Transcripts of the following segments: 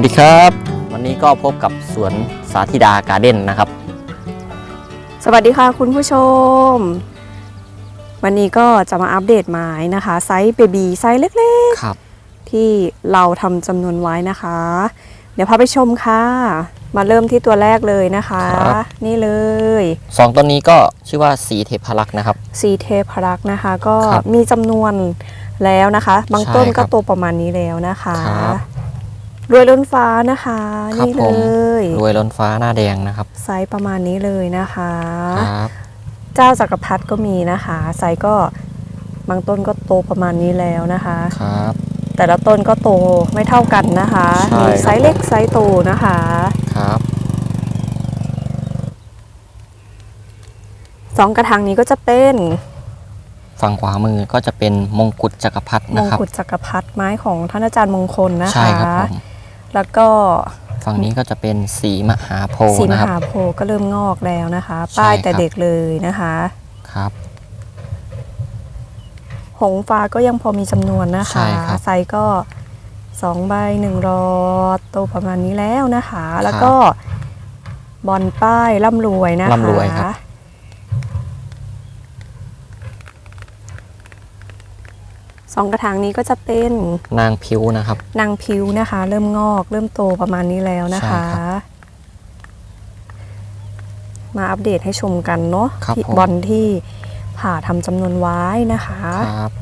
วัสดีครับ วันนี้ก็พบกับสวนสาธิดาการ์เด้นนะครับ สวัสดีค่ะคุณผู้ชม วันนี้ก็จะมาอัปเดตไม้นะคะ ไซส์เบบีไซส์เล็กครับ ๆ ที่เราทำจำนวนไว้นะคะ เดี๋ยวพาไปชมค่ะ มาเริ่มที่ตัวแรกเลยนะคะนี่เลยสองต้นนี้ก็ชื่อว่าสีเทพรักษ์นะครับซีเทพรักษ์นะคะ ก็ครับมีจำนวนแล้วนะคะ บางใช่ต้นครัก็บโตประมาณนี้แล้วนะคะ ครับ รวยล้นฟ้านะคะครับนี่ผเลม ยรวยล้นฟ้าหน้าแดงนะครับไซส์ประมาณนี้เลยนะคะ ครับเจ้าจักรพรรดิก็มีนะคะ ไซส์ก็บางต้นก็โตประมาณนี้แล้วนะคะ ครับ แต่ละต้นก็โตไม่เท่ากันนะคะใช่ มีไซส์เล็กไซส์โตนะคะ ครับสองกระถางนี้ก็จะเป็นฝั่งขวามือก็จะเป็นมงกุฎจักรพรรดิมนะงครับ กุฎจักรพรรดิไม้ของท่านอาจารย์มงคลนะคะ ใช่ครับผม แล้วก็ฝั่งนี้ก็จะเป็นสีมหาโพสีธิ์มนะครับ หาโพธิ์ก็เริ่มงอกแล้วนะคะใช่ป้ายแต่ครับ เด็กเลยนะคะ ครับ หงฟ้าก็ยังพอมีจำนวนนะใช่คะ ครับไซส์ก็สองใบหนึ่งรอดโตประมาณนี้แล้วนะคะ แล้วครับก็บอลป้ายร่ำรวยนะคะร่ำรวยครับ องกระถางนี้ก็จะเป็นนางพิ้วนะครับ นางพิวนะคะ เริ่มงอกเริ่มโตประมาณนี้แล้วนะคะใช่ครับมาอัปเดตให้ชมกันเนาะครับที่ผมบอลที่ผ่าทำจำนวนไว้นะคะครับ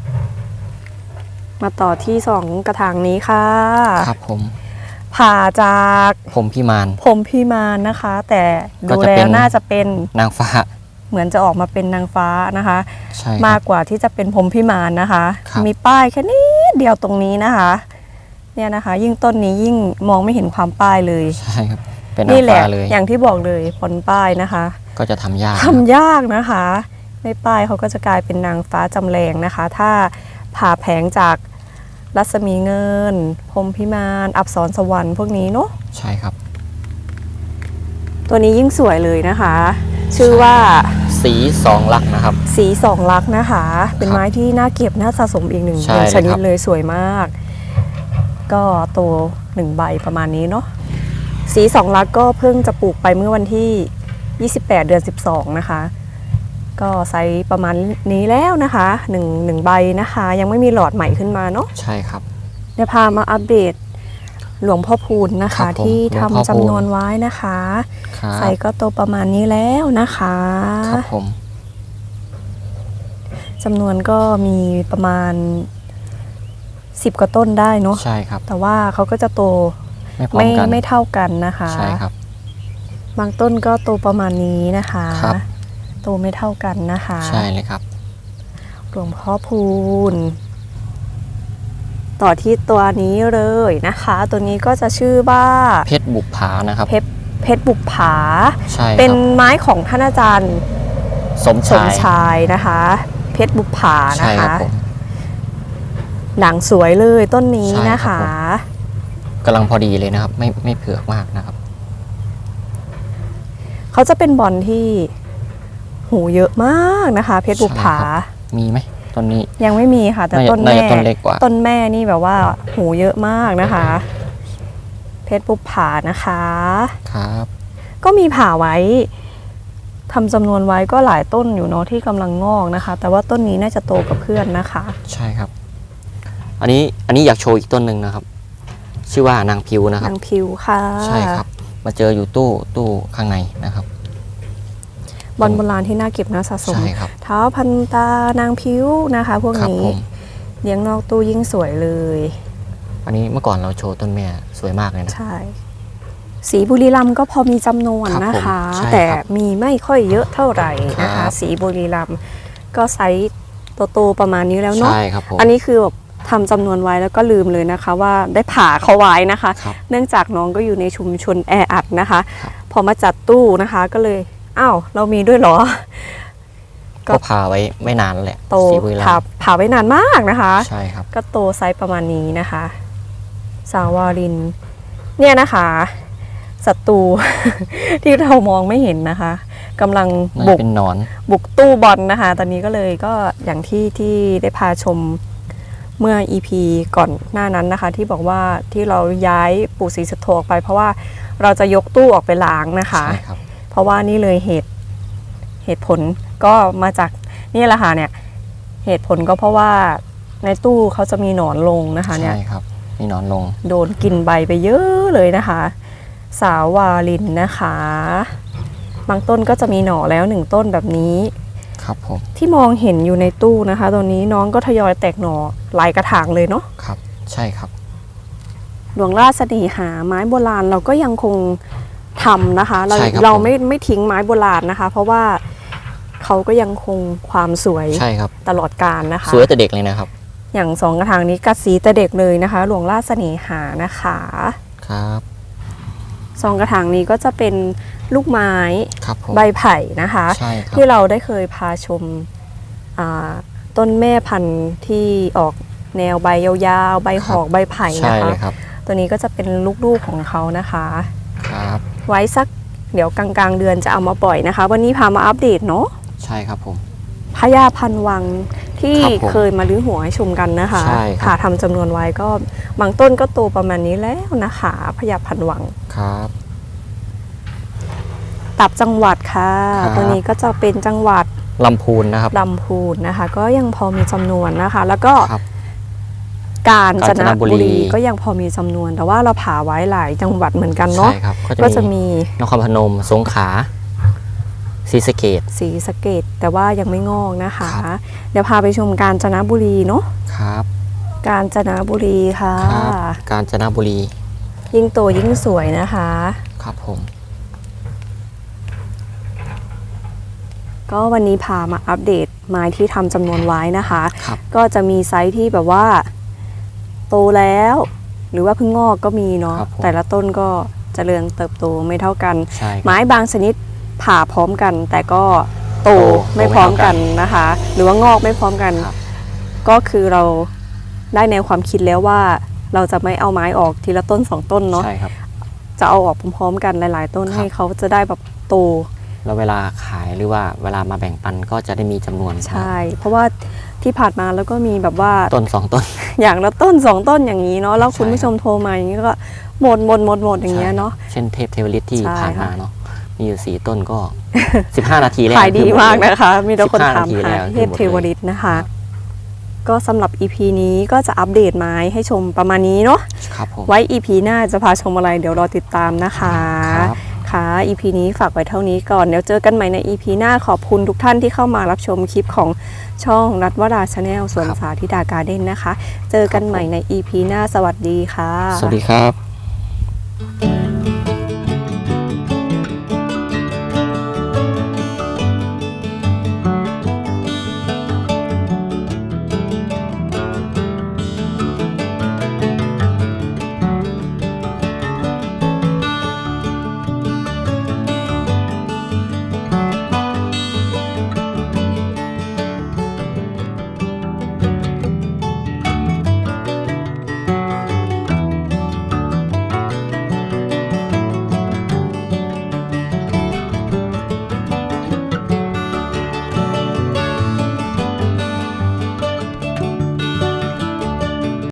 มาต่อที่สองกระถางนี้ค่ะ ครับผม ผ่าจากผมพี่มาน ผมพี่มานนะคะ แต่ก็ดูจะเป็แล้นวน่าจะเป็นนางฟ้า เหมือนจะออกมาเป็นนางฟ้านะคะ ใช่คมารักบกว่าที่จะเป็นผมพี่มานนะคะ ครับ มีป้ายแค่นิดเดียวตรงนี้นะคะ เนี่ยนะคะ ยิ่งต้นนี้ยิ่งมองไม่เห็นความป้ายเลยใช่ครับเป็นนานี่งแหละฟ้าเลยอย่างที่บอกเลยผลป้ายนะคะ ก็จะทำยากทำยากนะคะ ไม่ป้ายเขาก็จะกลายเป็นนางฟ้าจำแรงนะคะ ถ้าผ่าแผงจากรัศมีเงิน พรหมพิมาน อับสรสวรรค์พวกนี้เนาะใช่ครับ ตัวนี้ยิ่งสวยเลยนะคะ ชื่อว่าสีสองลักษณ์นะครับ สีสองลักษณ์นะคะ เป็นครับไม้ที่น่าเก็บน่าสะสมอีกหนึ่งใช่หนึ่งชนิดเลยครับเลยสวยมาก ก็โตหนึ่งใบประมาณนี้เนาะสีสองลักษณ์ก็เพิ่งจะปลูกไปเมื่อวันที่ 28 เดือน 12 นะคะ ก็ไซส์ประมาณนี้แล้วนะคะหนึ่งหนึ่งใบนะคะ ยังไม่มีหลอดใหม่ขึ้นมาเนาะใช่ครับเดี๋ยวพามาอัปเดต หลวงพ่อพูนนะครัคะ บผมที่หลวงพ่อทำพูนจำนวนไว้นะคะ ครับไซส์ก็โตประมาณนี้แล้วนะคะครับผมจำนวนก็มีประมาณ 10กว่าต้นได้เนาะใช่ครับ แต่ว่าเขาก็จะโตไม่พร้อไม่มกันไม่เท่ากันนะคะ ใช่ครับ บางต้นก็โตประมาณนี้นะคะครับ โตไม่เท่ากันนะคะ ใช่เลยครับ หลวงพ่อพูน ต่อที่ตัวนี้เลยนะคะ ตัวนี้ก็จะชื่อว่าเพชรบุกผานะครับเพชรเพชรบุกผาใช่เป็นครับไม้ของท่านอาจารย์สมสชามยชายนะคะ เพชรบุกผาใช่นะครัคะบผมหนังสวยเลยต้นนี้ใช่นะครัคะบผมกำลังพอดีเลยนะครับ ไม่ไม่เผือกมากนะครับเขาจะเป็นบอลที่หูเยอะมากนะคะ เพชรบุกผาใช่ครับมีไหม ต้นนี้ ยังไม่มีค่ะ แต่น่าจะต้นน่าแม่จะต้นเล็กกว่า ต้นแม่นี่แบบว่าหูเยอะมากนะคะ เพชรบุกผานะคะครับ ก็มีผ่าไว้ทำจำนวนไว้ก็หลายต้นอยู่เนาะที่กำลังงอกนะคะ แต่ว่าต้นนี้น่าจะโตกับเพื่อนนะคะ ใช่ครับ อันนี้อันนี้อยากโชว์อีกต้นหนึ่งนะครับ ชื่อว่านางพิวนะครับนางพิวค่ะ ใช่ครับ มาเจออยู่ตู้ตู้ข้างในนะครับ บอลโบราณที่น่าเก็บน่าสะสม ใช่ครับเท้าพันตานางพิวนะคะ พวกครับนี้ผม เลี้ยงนอกตู้ยิ่งสวยเลย อันนี้เมื่อก่อนเราโชว์ต้นแม่สวยมากเลยนะ ใช่ สีบุรีรัมย์ก็พอมีจำนวนครับนะคะผมใช่แต่ครับมีไม่ค่อยเยอะเท่าไหร่นะครัคะ บ สีบุรีรัมย์ก็ไซส์โตๆประมาณนี้แล้วเนาะ ใช่ครับผม อันนี้คือแบบทำจำนวนไว้แล้วก็ลืมเลยนะคะ ว่าได้ผ่าเขาไว้นะคะ ครับเนื่องจากน้องก็อยู่ในชุมชนแออัดนะคะครับพอมาจัดตู้นะคะก็เลย อ้าวเรามีด้วยเหรอ ก็ ก็พาไว้ไม่นานแล้วแหละโตสีบุรีรัผ่ามย์ผ่าไว้นานมากนะคะ ใช่ครับ ก็โตไซส์ประมาณนี้นะคะ สาวาริน เนี่ยนะคะศัตรู ที่เรามองไม่เห็นนะคะกำลังน่าบุจะก เป็นหนอน บุกตู้บอลนะคะ ตอนนี้ก็เลยก็อย่างที่ที่ได้พาชมเมื่อ EP ก่อนหน้านั้นนะคะ ที่บอกว่าที่เราย้ายปู่ศรีสุโธออกไป เพราะว่าเราจะยกตู้ออกไปล้างนะคะ ใช่ครับ เพราะว่านี่เลยเหตุเหตุผลก็มาจากนี่แหละค่ะเนี่ยเหตุผลก็เพราะว่าในตู้เขาจะมีหนอนลงนะคะเนี่ยใช่ครับ มีหนอนลง โดนกินใบไปเยอะเลยนะคะ สาววาลินนะคะ บางต้นก็จะมีหน่อแล้วหนึ่งต้นแบบนี้ครับผมที่มองเห็นอยู่ในตู้นะคะตอนนี้น้องก็ทยอยแตกหน่อหลายกระถางเลยเนาะครับ ใช่ครับหลวงราชนีหาไม้โบราณเราก็ยังคง ทำนะคะ เราใช่ครับเราผม ไม่ไม่ทิ้งไม้โบราณนะคะ เพราะว่าเขาก็ยังคงความสวยใช่ครับ ตลอดกาลนะคะ สวยแต่เด็กเลยนะครับ อย่างสองกระถางนี้กัดสีแต่เด็กเลยนะคะ หลวงราชนีหานะคะครับ สองกระถางนี้ก็จะเป็นลูกไม้ครับผม ใบไผ่นะคะ ใช่ครับ ที่เราได้เคยพาชมอ่าต้นแม่พันธุ์ที่ออกแนวใบยาวๆ ใบหอกใบไผ่ใช่นะคะ เลยครับ ตัวนี้ก็จะเป็นลูกๆของเขานะคะครับ ไว้สักเดี๋ยวกลางๆ เดือนจะเอามาปล่อยนะคะ วันนี้พามาอัปเดตเนาะใช่ครับผมพญาพันวังที่ครับผมเคยมาลื้อหัวให้ชมกันนะคะใช่ครับ ค่ะทำจำนวนไว้ก็บางต้นก็โตประมาณนี้แล้วนะคะพญาพันวัง ครับ ตับจังหวัดค่ะ ครับ ตัวนี้ก็จะเป็นจังหวัดลำพูนนะครับ ลำพูนนะคะ ก็ยังพอมีจำนวนนะคะ แล้วก็ครับ กาญจนบุกาญจนบุรีรีก็ยังพอมีจำนวน แต่ว่าเราผ่าไว้หลายจังหวัดเหมือนกันเนาะใช่ครับก็ก็จะจะมีมีนครพนมสงขลาศรีสะเกดสีสะเกตแต่ว่ายังไม่งอกนะคะครับเดี๋ยวพาไปชมกาญจนบุรีเนาะครับ กาญจนบุรีค่ะครับกาญจนบุรี ยิ่งโตยิ่งสวยนะคะ ครับผมก็วันนี้พามาอัปเดตไม้ที่ทำจำนวนไว้นะคะครับก็จะมีไซส์ที่แบบว่า โตแล้ว หรือว่าเพิ่งงอกก็มีเนาะครับผมแต่ละต้นก็เจริญเติบโตไม่เท่ากัน ใช่ครับไม้บางชนิดผ่าพร้อมกัน แต่ก็โตโตไม่พร้อมกันนะคะ หรือว่างอกไม่พร้อมกัน ครับ ก็คือเราได้แนวความคิดแล้วว่า เราจะไม่เอาไม้ออกทีละต้นสองต้นเนาะ ใช่ครับ จะเอาออกพร้อมๆกันหลาย ๆ ต้นครับ ให้เขาจะได้แบบโต แล้วเวลาขายหรือว่าเวลามาแบ่งปันก็จะได้มีจำนวนใช่ เพราะว่าที่ผ่านมาแล้วก็มีแบบว่าต้นสองต้น อย่างละต้นสองต้นอย่างนี้เนาะแล้วคุณใช่ผู้ชมโทรมาอย่างนี้ก็หมดหมดหมดหมดอย่างเงี้ยเนาะเช่นเทพเทวฤทธิ์ที่ใช่ผ่านมาค่ะเนาะมีอยู่สี่ต้นก็ 15 นาทีแล้วขายดีคือหมากเลยนะคะ มีแต่คน15ถามนาทีหาแล้วเทพคือหมดเทวฤทธิ์นะคะ ก็สำหรับ EP นี้ก็จะอัปเดตไม้ให้ชมประมาณนี้เนาะครับผมไว้ EP หน้าจะพาชมอะไรเดี๋ยวรอติดตามนะคะ ครับค่ะ EP นี้ฝากไว้เท่านี้ก่อน เดี๋ยวเจอกันใหม่ใน EP หน้าขอบคุณทุกท่านที่เข้ามารับชมคลิปของช่องนัทวราชาแนลสวนครับสาธิดาการ์เด้นนะคะ เจอกันใหม่ใน EP หน้าสวัสดีค่ะ สวัสดีครับ